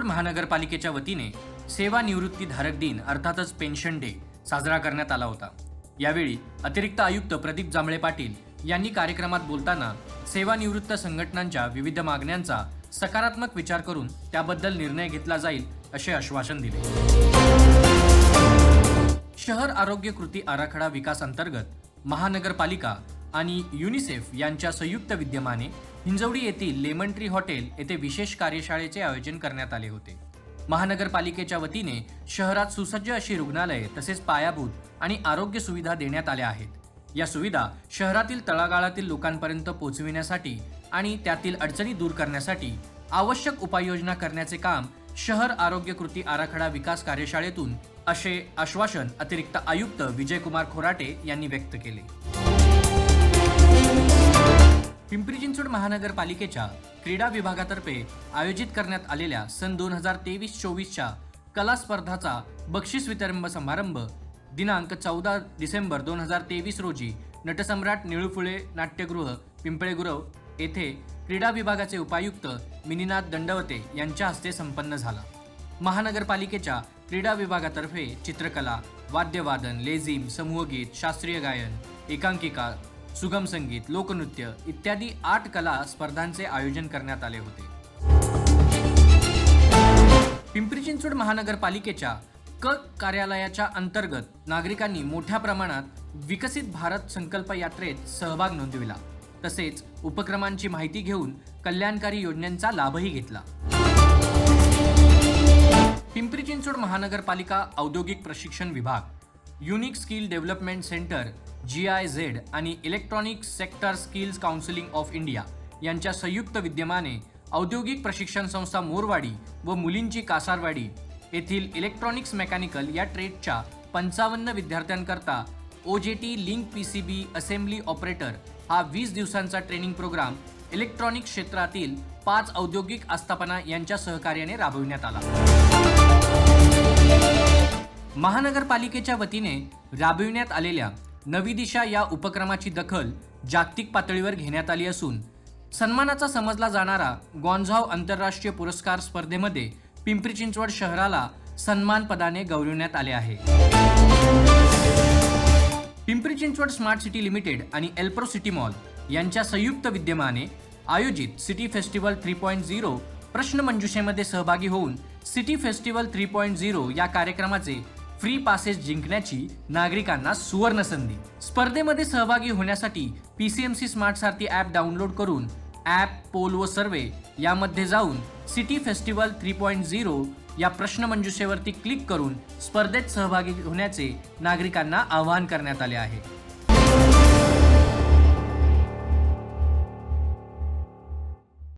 महानगरपालिकेच्या वतीने सेवानिवृत्ती धारक दिन अर्थातच पेन्शन डे साजरा करण्यात आला होता. यावेळी अतिरिक्त आयुक्त प्रदीप जांभळे पाटील यांनी कार्यक्रमात बोलताना सेवानिवृत्त संघटनांच्या विविध मागण्यांचा सकारात्मक विचार करून त्याबद्दल निर्णय घेतला जाईल असे आश्वासन दिले. शहर आरोग्य कृती आराखडा विकास अंतर्गत महानगरपालिका आणि युनिसेफ यांच्या संयुक्त विद्यमाने हिंजवडी येथील लेमन ट्री हॉटेल येथे विशेष कार्यशाळेचे आयोजन करण्यात आले होते. महानगरपालिकेच्या वतीने शहरात सुसज्ज अशी रुग्णालये तसेच पायाभूत आणि आरोग्य सुविधा देण्यात आल्या आहेत. या सुविधा शहरातील तळागाळातील लोकांपर्यंत पोहोचविण्यासाठी आणि त्यातील अडचणी दूर करण्यासाठी आवश्यक उपाययोजना करण्याचे काम शहर आरोग्य कृती आराखडा विकास कार्यशाळेतून असे आश्वासन अतिरिक्त आयुक्त विजयकुमार खोराटे यांनी व्यक्त केले. पिंपरी चिंचवड महानगरपालिकेच्या क्रीडा विभागातर्फे आयोजित करण्यात आलेल्या सन दोन हजार तेवीस चोवीसच्या कला स्पर्धाचा बक्षीस वितरण समारंभ दिनांक चौदा डिसेंबर दोन हजार तेवीस रोजी नटसम्राट निळुफुळे नाट्यगृह पिंपळेगुरव येथे क्रीडा विभागाचे उपायुक्त मिनीनाथ दंडवते यांच्या हस्ते संपन्न झाला. महानगरपालिकेच्या क्रीडा विभागातर्फे चित्रकला वाद्यवादन लेझिम समूहगीत शास्त्रीय गायन एकांकिका सुगम संगीत लोकनृत्य इत्यादी आठ कला स्पर्धांचे आयोजन करण्यात आले होते. पिंपरी चिंचवड महानगरपालिकेच्या क कार्यालयाच्या अंतर्गत नागरिकांनी मोठ्या प्रमाणात विकसित भारत संकल्प यात्रेत सहभाग नोंदविला. तसेच उपक्रमांची माहिती घेऊन कल्याणकारी योजनांचा लाभही घेतला. पिंपरी चिंचवड महानगरपालिका औद्योगिक प्रशिक्षण विभाग unique skill development centre G I Z आणि electronic sector skills counselling of India यांच्या संयुक्त विद्यमाने औद्योगिक प्रशिक्षण संस्था मोरवाडी व मुलींची कासारवाडी येथील इलेक्ट्रॉनिक्स मेकॅनिकल या ट्रेडच्या पंचावन्न विद्यार्थ्यांकरता O J T link P C B assembly operator हा वीस दिवसांचा ट्रेनिंग प्रोग्राम इलेक्ट्रॉनिक क्षेत्रातील पाच औद्योगिक आस्थापना यांच्या सहकार्याने राबविण्यात आला. महानगरपालिकेच्या वतीने राबविण्यात आलेल्या नवी दिशा या उपक्रमाची दखल जागतिक पातळीवर घेण्यात आली असून सन्मानाचा समजला जाणारा गॉन्झाव आंतरराष्ट्रीय पुरस्कार स्पर्धेमध्ये पिंपरी चिंचवड शहराला सन्मानपदाने गौरवण्यात आले आहे. Pimpri Chinchwad smart city limited आणि एल्प्रो सिटी मॉल यांच्या संयुक्त विद्यमाने आयोजित city festival three point zero प्रश्नमंजुषेमध्ये सहभागी होऊन city festival three point zero या कार्यक्रमाचे फ्री पासेस जिंकण्याची नागरिकांना सुवर्ण संधी. स्पर्धेमध्ये सहभागी होण्यासाठी P C M smart Sarathi app download करून ॲप पोल व सर्वे यामध्ये जाऊन city festival three point zero या प्रश्नमंजुषेवरती क्लिक करून स्पर्धेत सहभागी होण्याचे नागरिकांना आवाहन करण्यात आले आहे.